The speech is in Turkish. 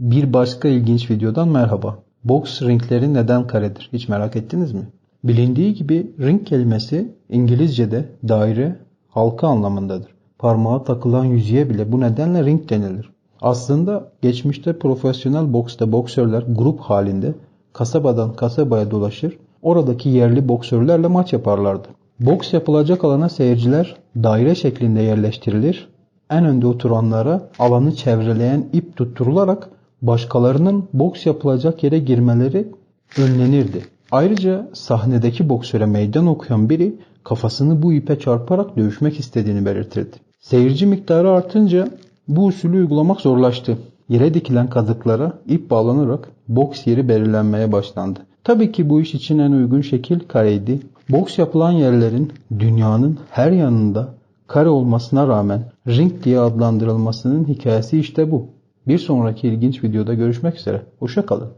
Bir başka ilginç videodan merhaba. Boks ringleri neden karedir? Hiç merak ettiniz mi? Bilindiği gibi ring kelimesi İngilizce'de daire, halka anlamındadır. Parmağa takılan yüzüğe bile bu nedenle ring denilir. Aslında geçmişte profesyonel boksta boksörler grup halinde kasabadan kasabaya dolaşır, oradaki yerli boksörlerle maç yaparlardı. Boks yapılacak alana seyirciler daire şeklinde yerleştirilir. En önde oturanlara alanı çevreleyen ip tutturularak başkalarının boks yapılacak yere girmeleri önlenirdi. Ayrıca sahnedeki boksöre meydan okuyan biri kafasını bu ipe çarparak dövüşmek istediğini belirtirdi. Seyirci miktarı artınca bu usulü uygulamak zorlaştı. Yere dikilen kazıklara ip bağlanarak boks yeri belirlenmeye başlandı. Tabii ki bu iş için en uygun şekil kareydi. Boks yapılan yerlerin dünyanın her yanında kare olmasına rağmen ring diye adlandırılmasının hikayesi işte bu. Bir sonraki ilginç videoda görüşmek üzere. Hoşça kalın.